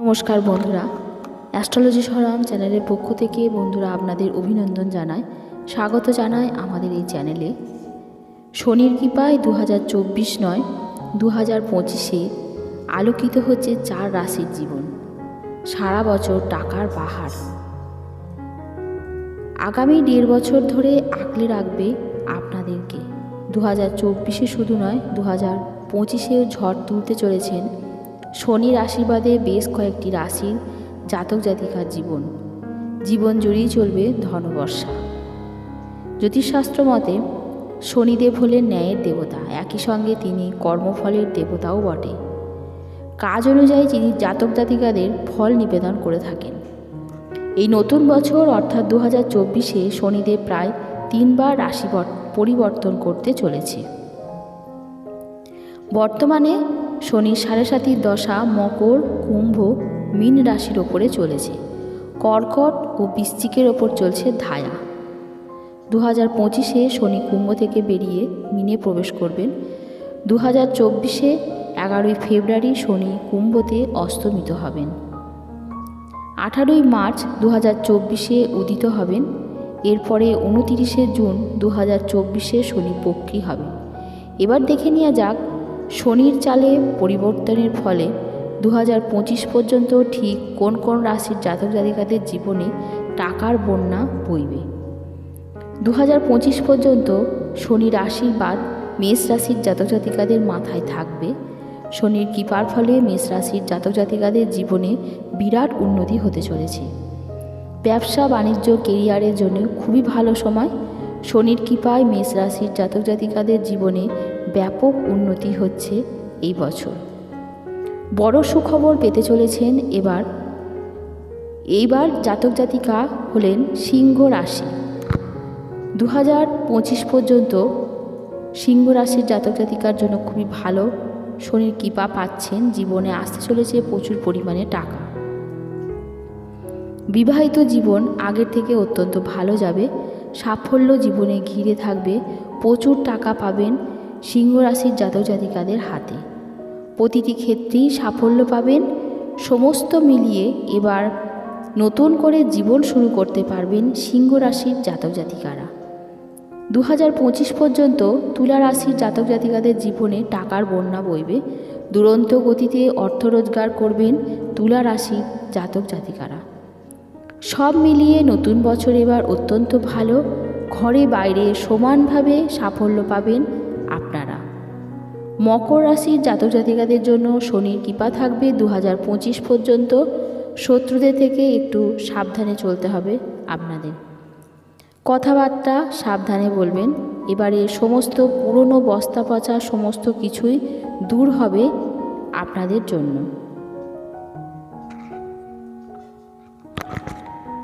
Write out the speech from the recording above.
নমস্কার বন্ধুরা। অ্যাস্ট্রোলজি সরাম চ্যানেলের পক্ষ থেকে বন্ধুরা আপনাদের অভিনন্দন জানায় স্বাগত জানায় আমাদের এই চ্যানেলে। শনির কৃপায় দু নয় দু হাজার পঁচিশে আলোকিত হচ্ছে চার রাশির জীবন, সারা বছর টাকার পাহাড়। আগামী দেড় বছর ধরে আঁকলে রাখবে আপনাদেরকে। দু হাজার চব্বিশে শুধু নয় দু হাজার পঁচিশেও ঝড় তুলতে চলেছেন শনির আশীর্বাদে বেশ কয়েকটি রাশির জাতক জাতিকার জীবন। জীবন জুড়েই চলবে ধনবর্ষা। জ্যোতিষশাস্ত্র মতে, শনিদেব হলেন ন্যায়ের দেবতা। একই সঙ্গে তিনি কর্মফলের দেবতাও বটে। কাজ অনুযায়ী তিনি জাতক জাতিকাদের ফল নিবেদন করে থাকেন। এই নতুন বছর অর্থাৎ দু হাজার চব্বিশে শনিদেব প্রায় তিনবার রাশি পরিবর্তন করতে চলেছে। বর্তমানে শনির সাড়ে সাতির দশা, মকর, কুম্ভ, মীন রাশির ওপরে চলেছে। কর্কট ও বৃশ্চিকের ওপর চলছে ধায়া। দু হাজার পঁচিশে শনি কুম্ভ থেকে বেরিয়ে মিনে প্রবেশ করবেন। দু হাজার চব্বিশে এগারোই ফেব্রুয়ারি শনি কুম্ভতে অস্তমিত হবেন। আঠারোই মার্চ দু হাজার চব্বিশে উদিত হবেন। এরপরে উনতিরিশে জুন দু হাজার চব্বিশে শনি বক্রী হবেন। এবার দেখে নেওয়া যাক শনির চালে পরিবর্তনের ফলে দু হাজার পঁচিশ পর্যন্ত ঠিক কোন কোন রাশির জাতক জাতিকাদের জীবনে টাকার বন্যা বইবে? দু হাজার পঁচিশ পর্যন্ত শনির আশীর্বাদ মেষ রাশির জাতক জাতিকাদের মাথায় থাকবে। শনির কৃপার ফলে মেষ রাশির জাতক জাতিকাদের জীবনে বিরাট উন্নতি হতে চলেছে। ব্যবসা, বাণিজ্য, কেরিয়ারের জন্য খুবই ভালো সময়। শনির কৃপায় মেষ রাশির জাতক জাতিকাদের জীবনে ব্যাপক উন্নতি হচ্ছে এই বছর। বড় সুখবর পেতে চলেছেন এবার। এইবার জাতক জাতিকা হলেন সিংহ রাশি। দু হাজার পঁচিশ পর্যন্ত সিংহ রাশির জাতক জাতিকার জন্য খুবই ভালো। শনির কৃপা পাচ্ছেন, জীবনে আসতে চলেছে প্রচুর পরিমাণে টাকা। বিবাহিত জীবন আগের থেকে অত্যন্ত ভালো যাবে। সাফল্য জীবনে ঘিরে থাকবে, প্রচুর টাকা পাবেন সিংহ রাশির জাতক জাতিকাদের হাতে। প্রতিটি ক্ষেত্রেই সাফল্য পাবেন, সমস্ত মিলিয়ে এবার নতুন করে জীবন শুরু করতে পারবেন সিংহ রাশির জাতক জাতিকারা। দু হাজার পঁচিশ পর্যন্ত তুলা রাশির জাতক জাতিকাদের জীবনে টাকার বন্যা বইবে। দুরন্ত গতিতে অর্থ রোজগার করবেন তুলা রাশির জাতক জাতিকারা। সব মিলিয়ে নতুন বছর এবার অত্যন্ত ভালো। ঘরে বাইরে সমানভাবে সাফল্য পাবেন আপনারা। মকর রাশির জাতক জাতিকাদের জন্য শনির কৃপা থাকবে দু হাজার পঁচিশ পর্যন্ত। শত্রুদের থেকে একটু সাবধানে চলতে হবে আপনাদের। কথাবার্তা সাবধানে বলবেন। এবারে সমস্ত পুরনো বস্তা পচা সমস্ত কিছুই দূর হবে আপনাদের জন্য।